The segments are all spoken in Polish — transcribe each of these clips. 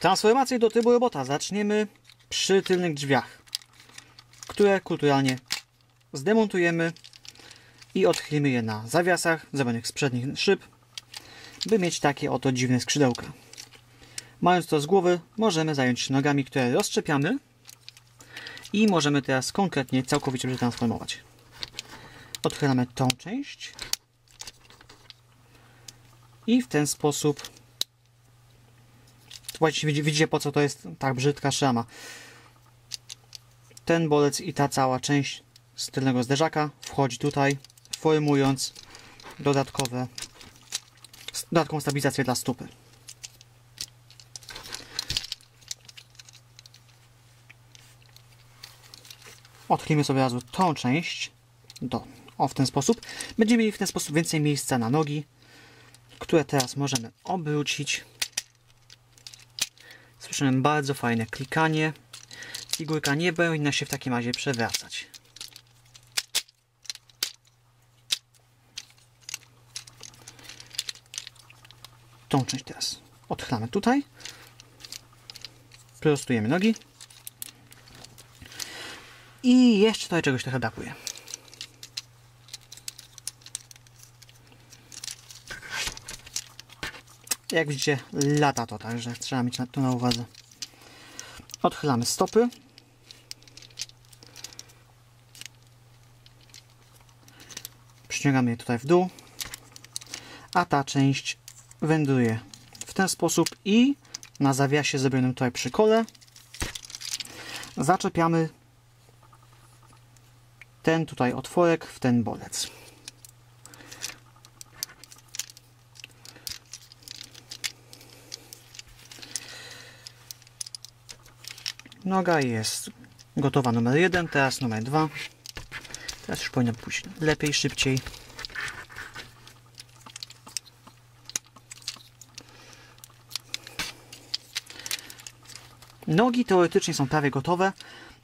Transformację do trybu robota zaczniemy przy tylnych drzwiach, które kulturalnie zdemontujemy i odchylimy je na zawiasach zrobionych z przednich szyb, by mieć takie oto dziwne skrzydełka. Mając to z głowy, możemy zająć się nogami, które rozszczepiamy i możemy teraz konkretnie całkowicie przetransformować. Odchylamy tą część i w ten sposób widzicie po co to jest tak brzydka szama. Ten bolec i ta cała część z tylnego zderzaka wchodzi tutaj, formując dodatkowe, dodatkową stabilizację dla stopy. Odchylimy sobie razu tą część do, o w ten sposób. Będziemy mieli w ten sposób więcej miejsca na nogi, które teraz możemy obrócić. Słyszymy bardzo fajne klikanie. Figurka nie powinna się w takim razie przewracać. Tą część teraz odchylamy tutaj. Prostujemy nogi. I jeszcze tutaj czegoś trochę brakuje. Jak widzicie, lata to, także trzeba mieć to na uwadze. Odchylamy stopy. Przyciągamy je tutaj w dół. A ta część wędruje w ten sposób i na zawiasie zrobionym tutaj przy kole zaczepiamy ten tutaj otworek w ten bolec. Noga jest gotowa numer jeden, teraz numer dwa. Teraz już powinno pójść lepiej, szybciej. Nogi teoretycznie są prawie gotowe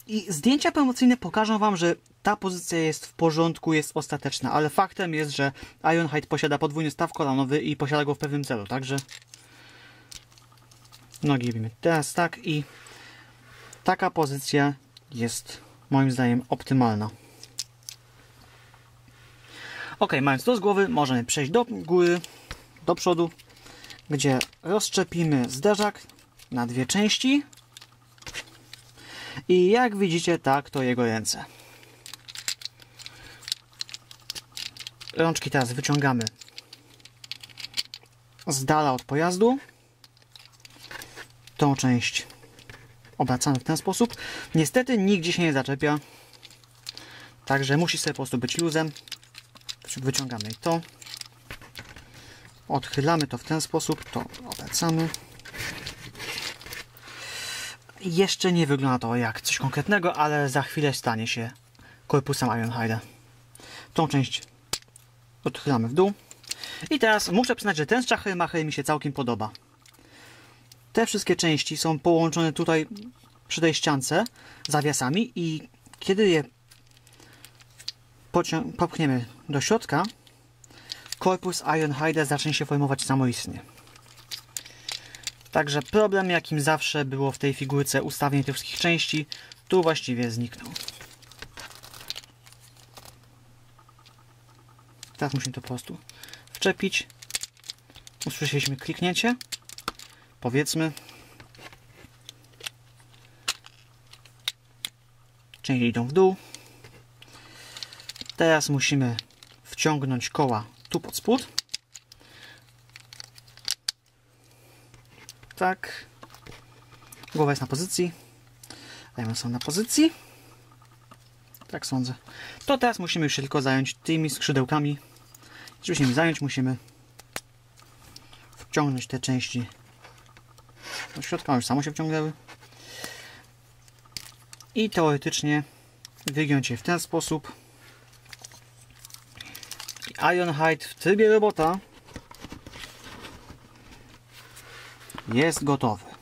i zdjęcia promocyjne pokażą Wam, że ta pozycja jest w porządku, jest ostateczna, ale faktem jest, że Ironhide posiada podwójny staw kolanowy i posiada go w pewnym celu, także nogi robimy teraz tak i taka pozycja jest moim zdaniem optymalna. Ok, mając to z głowy, możemy przejść do góry, do przodu, gdzie rozszczepimy zderzak na dwie części i jak widzicie, tak to jego ręce. Rączki teraz wyciągamy z dala od pojazdu. Tą część obracamy w ten sposób. Niestety nigdzie się nie zaczepia. Także musi sobie po prostu być luzem. Wyciągamy to. Odchylamy to w ten sposób. To obracamy. Jeszcze nie wygląda to jak coś konkretnego, ale za chwilę stanie się korpusem Ironhide'a. Tą część odchylamy w dół. I teraz muszę przyznać, że ten Schachermacher mi się całkiem podoba. Te wszystkie części są połączone tutaj przy tej ściance zawiasami i kiedy je popchniemy do środka, korpus Ironhide zacznie się formować samoistnie. Także problem, jakim zawsze było w tej figurce ustawienie tych wszystkich części, tu właściwie zniknął. Teraz musimy to po prostu wczepić. Usłyszeliśmy kliknięcie. Powiedzmy. Części idą w dół. Teraz musimy wciągnąć koła tu pod spód. Tak. Głowa jest na pozycji. Dajmy są na pozycji. Tak sądzę. To teraz musimy już się tylko zająć tymi skrzydełkami. Żeby się zająć, musimy wciągnąć te części do środka. Już samo się wciągnęły. I teoretycznie wygiąć je w ten sposób. Ironhide w trybie robota jest gotowy.